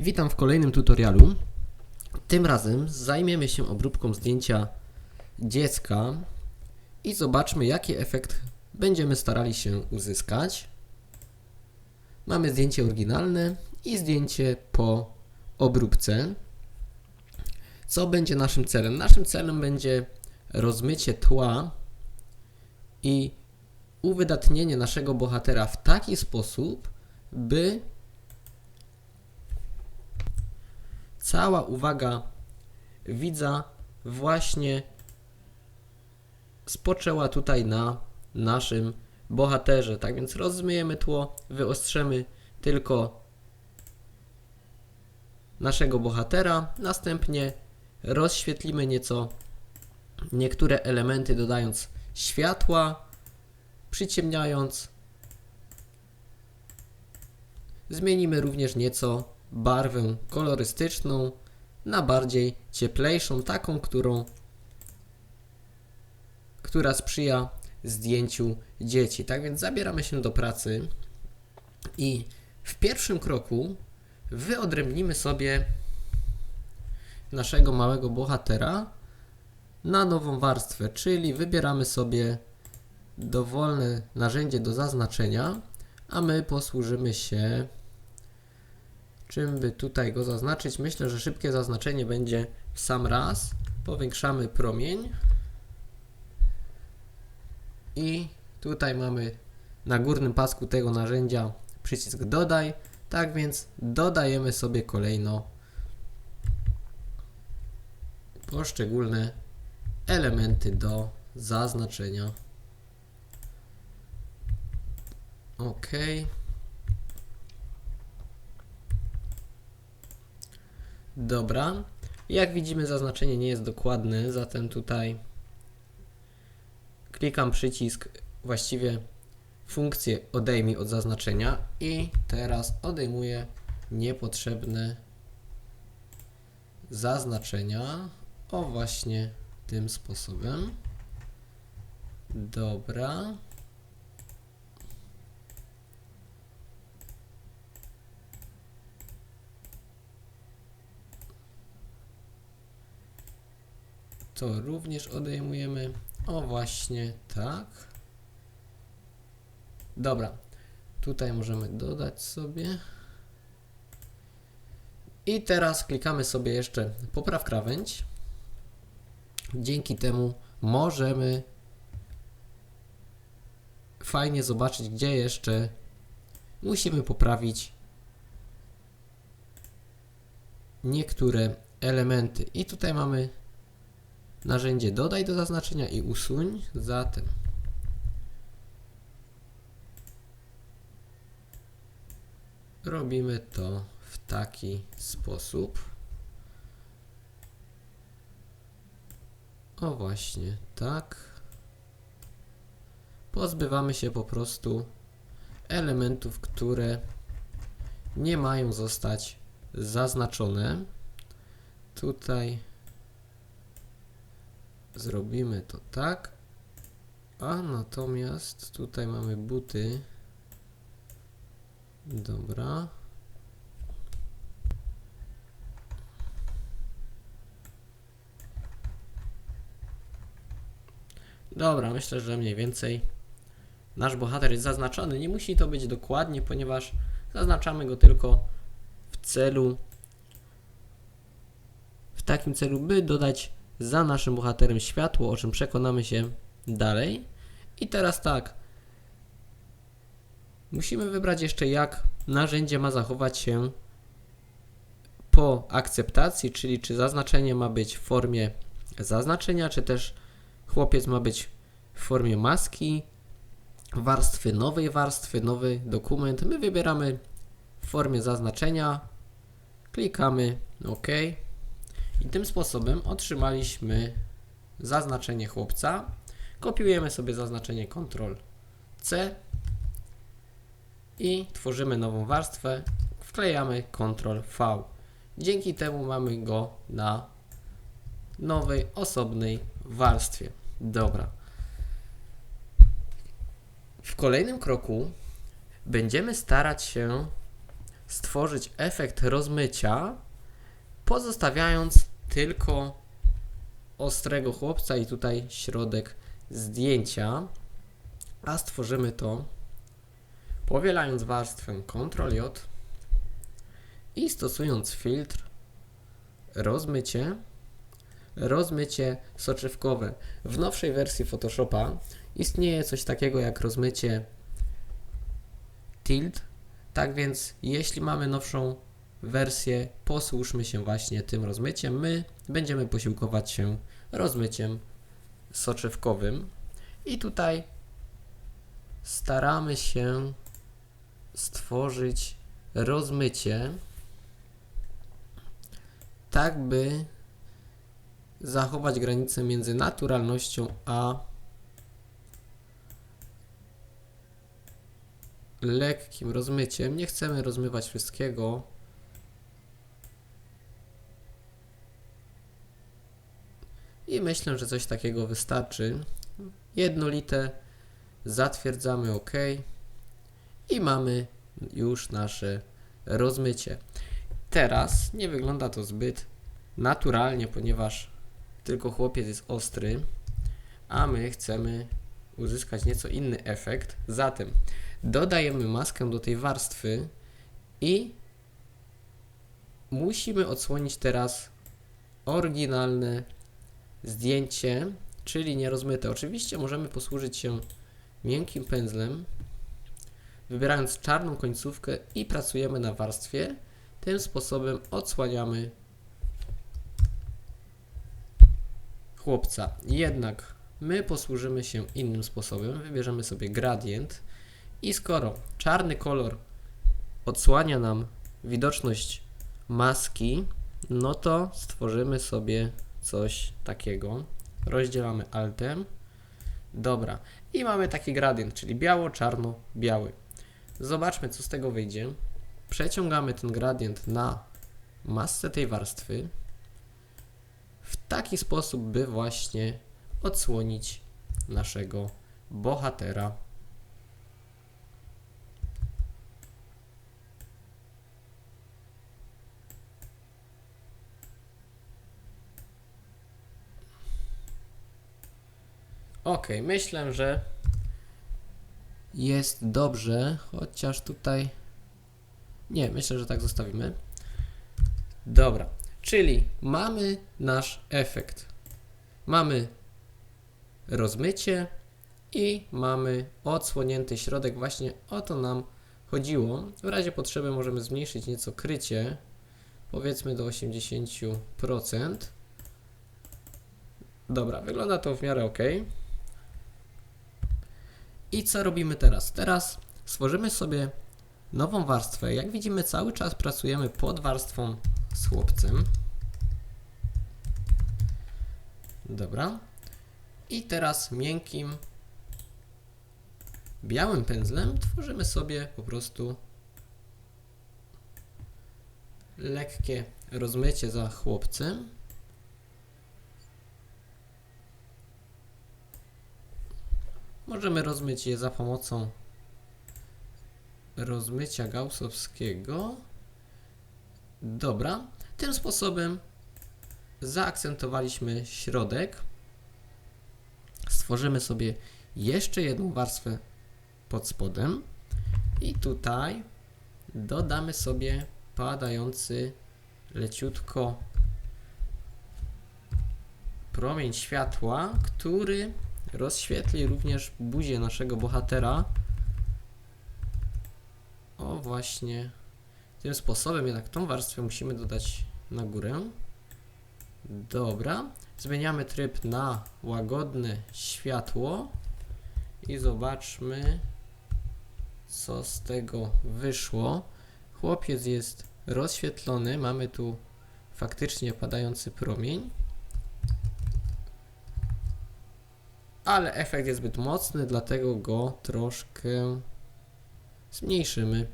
Witam w kolejnym tutorialu. Tym razem zajmiemy się obróbką zdjęcia dziecka i zobaczmy jaki efekt będziemy starali się uzyskać. Mamy zdjęcie oryginalne i zdjęcie po obróbce. Co będzie naszym celem? Naszym celem będzie rozmycie tła i uwydatnienie naszego bohatera w taki sposób, by cała uwaga widza właśnie spoczęła tutaj na naszym bohaterze. Tak więc rozmyjemy tło, wyostrzemy tylko naszego bohatera, następnie rozświetlimy nieco niektóre elementy dodając światła, przyciemniając. Zmienimy również nieco barwę kolorystyczną na bardziej cieplejszą, taką, którą, która sprzyja zdjęciu dzieci. Tak więc zabieramy się do pracy i w pierwszym kroku wyodrębnimy sobie naszego małego bohatera na nową warstwę, czyli wybieramy sobie dowolne narzędzie do zaznaczenia, a my posłużymy się czym by tutaj go zaznaczyć. Myślę, że szybkie zaznaczenie będzie w sam raz. Powiększamy promień i tutaj mamy na górnym pasku tego narzędzia przycisk dodaj. Tak więc dodajemy sobie kolejno poszczególne elementy do zaznaczenia. OK. Dobra. Jak widzimy zaznaczenie nie jest dokładne, zatem tutaj klikam przycisk właściwie funkcję odejmij od zaznaczenia i teraz odejmuję niepotrzebne zaznaczenia o właśnie tym sposobem. Dobra. To również odejmujemy. O właśnie tak. Dobra. Tutaj możemy dodać sobie. I teraz klikamy sobie jeszcze popraw krawędź. Dzięki temu możemy fajnie zobaczyć, gdzie jeszcze musimy poprawić niektóre elementy. I tutaj mamy narzędzie dodaj do zaznaczenia i usuń. Zatem robimy to w taki sposób. O właśnie, tak. Pozbywamy się po prostu elementów, które nie mają zostać zaznaczone. Tutaj zrobimy to tak. A natomiast tutaj mamy buty. Dobra. Dobra, myślę, że mniej więcej nasz bohater jest zaznaczony. Nie musi to być dokładnie, ponieważ zaznaczamy go tylko w celu, w takim celu, by dodać za naszym bohaterem światło, o czym przekonamy się dalej. I teraz tak. Musimy wybrać jeszcze, jak narzędzie ma zachować się po akceptacji, czyli czy zaznaczenie ma być w formie zaznaczenia, czy też chłopiec ma być w formie maski, warstwy, nowej warstwy, nowy dokument. My wybieramy w formie zaznaczenia, klikamy OK. I tym sposobem otrzymaliśmy zaznaczenie chłopca. Kopiujemy sobie zaznaczenie Ctrl C i tworzymy nową warstwę. Wklejamy Ctrl V. Dzięki temu mamy go na nowej, osobnej warstwie. Dobra. W kolejnym kroku będziemy starać się stworzyć efekt rozmycia, pozostawiając tylko ostrego chłopca i tutaj środek zdjęcia, a stworzymy to powielając warstwę Ctrl J i stosując filtr rozmycie, rozmycie soczewkowe. W nowszej wersji Photoshopa istnieje coś takiego jak rozmycie tilt, tak więc jeśli mamy nowszą wersję, posłużmy się właśnie tym rozmyciem. My będziemy posiłkować się rozmyciem soczewkowym i tutaj staramy się stworzyć rozmycie tak by zachować granicę między naturalnością a lekkim rozmyciem. Nie chcemy rozmywać wszystkiego. I myślę, że coś takiego wystarczy. Jednolite zatwierdzamy OK i mamy już nasze rozmycie. Teraz nie wygląda to zbyt naturalnie, ponieważ tylko chłopiec jest ostry, a my chcemy uzyskać nieco inny efekt. Zatem dodajemy maskę do tej warstwy i musimy odsłonić teraz oryginalne zdjęcie, czyli nierozmyte. Oczywiście możemy posłużyć się miękkim pędzlem, wybierając czarną końcówkę i pracujemy na warstwie. Tym sposobem odsłaniamy chłopca. Jednak my posłużymy się innym sposobem. Wybierzemy sobie gradient i skoro czarny kolor odsłania nam widoczność maski, no to stworzymy sobie coś takiego. Rozdzielamy altem. Dobra. I mamy taki gradient, czyli biało, czarno, biały. Zobaczmy, co z tego wyjdzie. Przeciągamy ten gradient na masce tej warstwy w taki sposób, by właśnie odsłonić naszego bohatera. Ok, myślę, że jest dobrze, chociaż tutaj nie, myślę, że tak zostawimy. Dobra, czyli mamy nasz efekt. Mamy rozmycie i mamy odsłonięty środek. Właśnie o to nam chodziło. W razie potrzeby możemy zmniejszyć nieco krycie, powiedzmy do 80%. Dobra, wygląda to w miarę ok. I co robimy teraz? Teraz stworzymy sobie nową warstwę. Jak widzimy, cały czas pracujemy pod warstwą z chłopcem. Dobra. I teraz miękkim białym pędzlem tworzymy sobie po prostu lekkie rozmycie za chłopcem. Możemy rozmyć je za pomocą rozmycia gaussowskiego. Dobra, tym sposobem zaakcentowaliśmy środek. Stworzymy sobie jeszcze jedną warstwę pod spodem i tutaj dodamy sobie padający leciutko promień światła, który rozświetli również buzię naszego bohatera o właśnie tym sposobem, jednak tą warstwę musimy dodać na górę. Dobra. Zmieniamy tryb na łagodne światło i zobaczmy, co z tego wyszło. Chłopiec jest rozświetlony, mamy tu faktycznie padający promień. Ale efekt jest zbyt mocny, dlatego go troszkę zmniejszymy.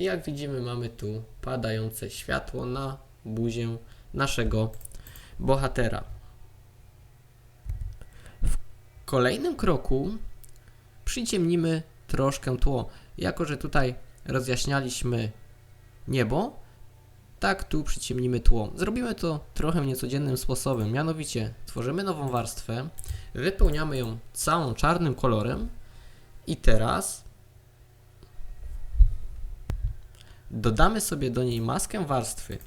Jak widzimy, mamy tu padające światło na buzię naszego bohatera. W kolejnym kroku przyciemnimy troszkę tło. Jako, że tutaj rozjaśnialiśmy niebo, tak tu przyciemnimy tło. Zrobimy to trochę niecodziennym sposobem, mianowicie tworzymy nową warstwę, wypełniamy ją całą czarnym kolorem i teraz dodamy sobie do niej maskę warstwy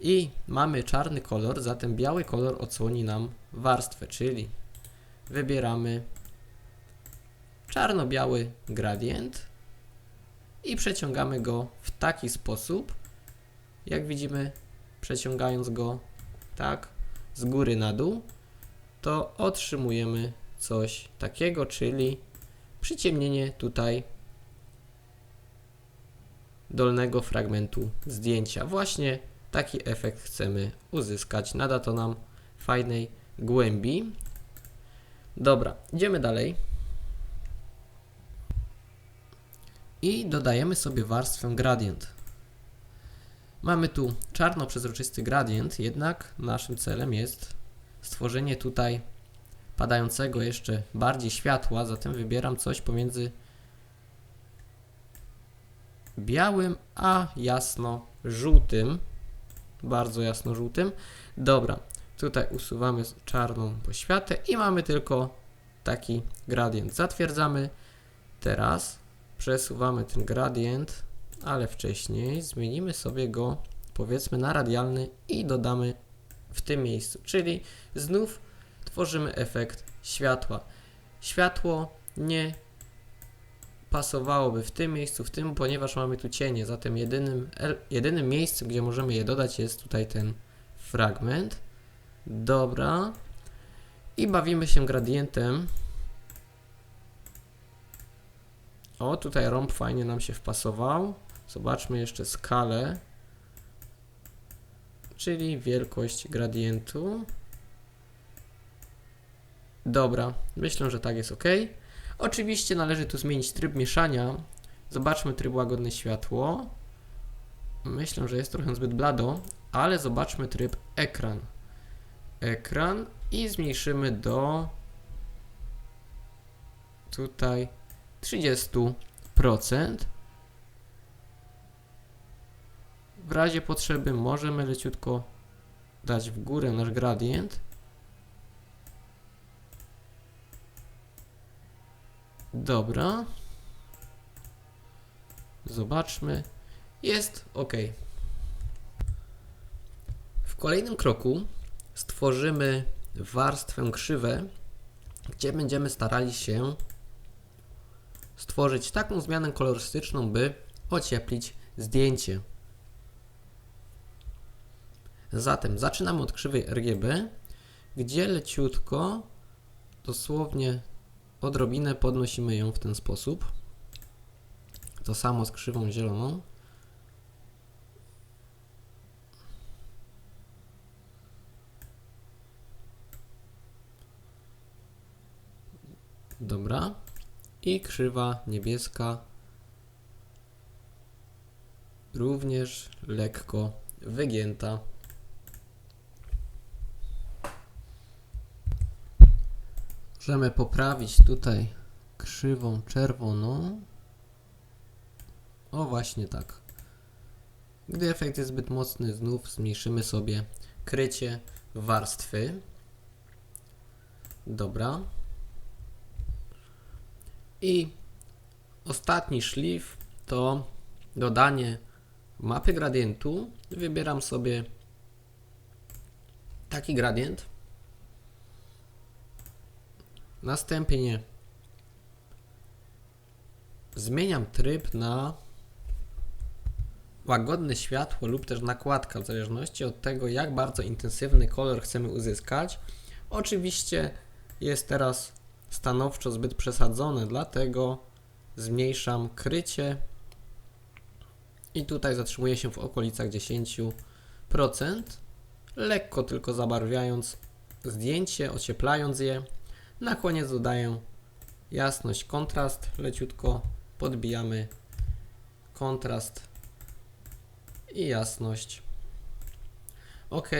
i mamy czarny kolor, zatem biały kolor odsłoni nam warstwę, czyli wybieramy czarno-biały gradient i przeciągamy go w taki sposób, jak widzimy, przeciągając go tak z góry na dół, to otrzymujemy coś takiego, czyli przyciemnienie tutaj dolnego fragmentu zdjęcia. Właśnie taki efekt chcemy uzyskać. Nada to nam fajnej głębi. Dobra, idziemy dalej. I dodajemy sobie warstwę gradient. Mamy tu czarno-przezroczysty gradient, jednak naszym celem jest stworzenie tutaj padającego jeszcze bardziej światła, zatem wybieram coś pomiędzy białym a jasno-żółtym. Bardzo jasno-żółtym. Dobra, tutaj usuwamy czarną poświatę i mamy tylko taki gradient. Zatwierdzamy. Teraz przesuwamy ten gradient, ale wcześniej zmienimy sobie go powiedzmy na radialny i dodamy w tym miejscu, czyli znów tworzymy efekt światła. Światło nie pasowałoby w tym miejscu, w tym, ponieważ mamy tu cienie, zatem jedynym, jedynym miejscem, gdzie możemy je dodać jest tutaj ten fragment. Dobra. I bawimy się gradientem. O, tutaj rąb fajnie nam się wpasował. Zobaczmy jeszcze skalę, czyli wielkość gradientu. Dobra, myślę, że tak jest ok. Oczywiście należy tu zmienić tryb mieszania. Zobaczmy tryb łagodne światło. Myślę, że jest trochę zbyt blado, ale zobaczmy tryb ekran. Ekran i zmniejszymy do tutaj 30%. W razie potrzeby możemy leciutko dać w górę nasz gradient. Dobra. Zobaczmy. Jest ok. W kolejnym kroku stworzymy warstwę krzywę, gdzie będziemy starali się stworzyć taką zmianę kolorystyczną, by ocieplić zdjęcie. Zatem zaczynamy od krzywej RGB, gdzie leciutko, dosłownie odrobinę podnosimy ją w ten sposób. To samo z krzywą zieloną. Dobra. I krzywa niebieska również lekko wygięta. Możemy poprawić tutaj krzywą czerwoną. O, właśnie tak. Gdy efekt jest zbyt mocny, znów zmniejszymy sobie krycie warstwy. Dobra. I ostatni szlif to dodanie mapy gradientu. Wybieram sobie taki gradient. Następnie zmieniam tryb na łagodne światło lub też nakładka, w zależności od tego, jak bardzo intensywny kolor chcemy uzyskać. Oczywiście jest teraz stanowczo zbyt przesadzone, dlatego zmniejszam krycie i tutaj zatrzymuję się w okolicach 10%, lekko tylko zabarwiając zdjęcie, ocieplając je. Na koniec dodaję jasność, kontrast, leciutko podbijamy kontrast i jasność. OK.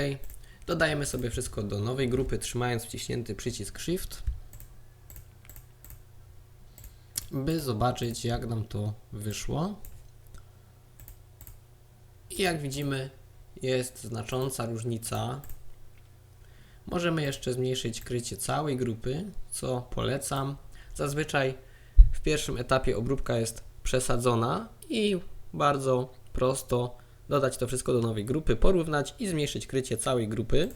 Dodajemy sobie wszystko do nowej grupy, trzymając wciśnięty przycisk Shift. by zobaczyć jak nam to wyszło. I jak widzimy jest znacząca różnica. Możemy jeszcze zmniejszyć krycie całej grupy, co polecam. Zazwyczaj w pierwszym etapie obróbka jest przesadzona i bardzo prosto dodać to wszystko do nowej grupy, porównać i zmniejszyć krycie całej grupy.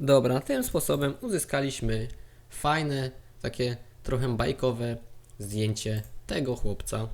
Dobra, tym sposobem uzyskaliśmy fajne, takie trochę bajkowe zdjęcie tego chłopca.